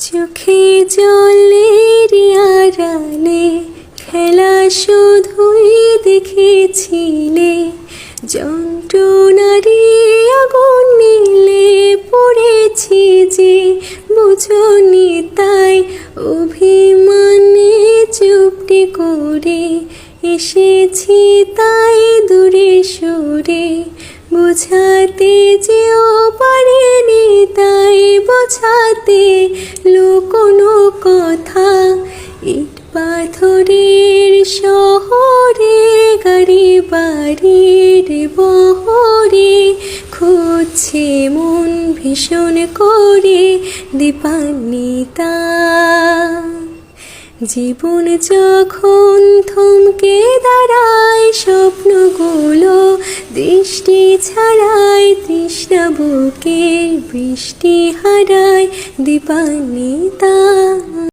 চোখে জলের আড়ালে খেলা শুধুই দেখেছিলে। যন্ত্রণারি আগুন নীলে পড়েছি যে, বুঝনি তাই অভিমানে চুপটি করে এসেছি তাই দূরে সরে। বোঝাতে যেও পারেনি তাই বোঝাতে কোনো কথা। ইট পাথরের শহরে, গাড়ি বাড়ির বহরে, খুঁজছে মন ভীষণ করে দীপান্বিতা। জীবন যখন থমকে দৃষ্টি ছাড়ায় তৃষ্ণা বুকে বৃষ্টি হারায় দীপান্বিতা।